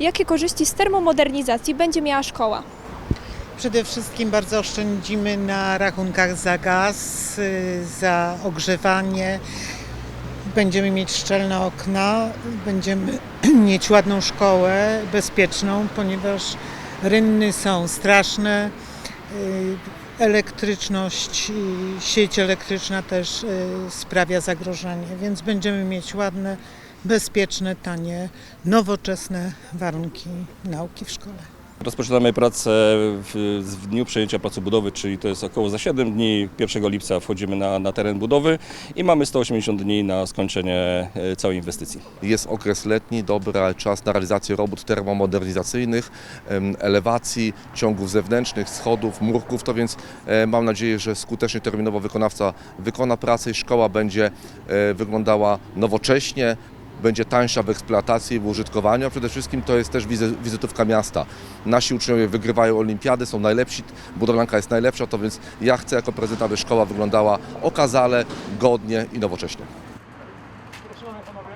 Jakie korzyści z termomodernizacji będzie miała szkoła? Przede wszystkim bardzo oszczędzimy na rachunkach za gaz, y, za ogrzewanie. Będziemy mieć szczelne okna, będziemy mieć ładną szkołę, bezpieczną, ponieważ rynny są straszne. y, Elektryczność, sieć elektryczna też y, sprawia zagrożenie, więc będziemy mieć ładne, bezpieczne, tanie, nowoczesne warunki nauki w szkole. Rozpoczynamy pracę w, w dniu przejęcia placu budowy, czyli to jest około za 7 dni. 1 lipca wchodzimy na, na teren budowy i mamy 180 dni na skończenie e, całej inwestycji. Jest okres letni, dobry ale czas na realizację robót termomodernizacyjnych, elewacji, ciągów zewnętrznych, schodów, murków. To więc e, mam nadzieję, że skutecznie terminowo wykonawca wykona pracę i szkoła będzie e, wyglądała nowocześnie, będzie tańsza w eksploatacji i w użytkowaniu, a przede wszystkim to jest też wizytówka miasta. Nasi uczniowie wygrywają olimpiady, są najlepsi, budowlanka jest najlepsza, to więc ja chcę jako prezydent, aby szkoła wyglądała okazale, godnie i nowocześnie. Proszę panowie.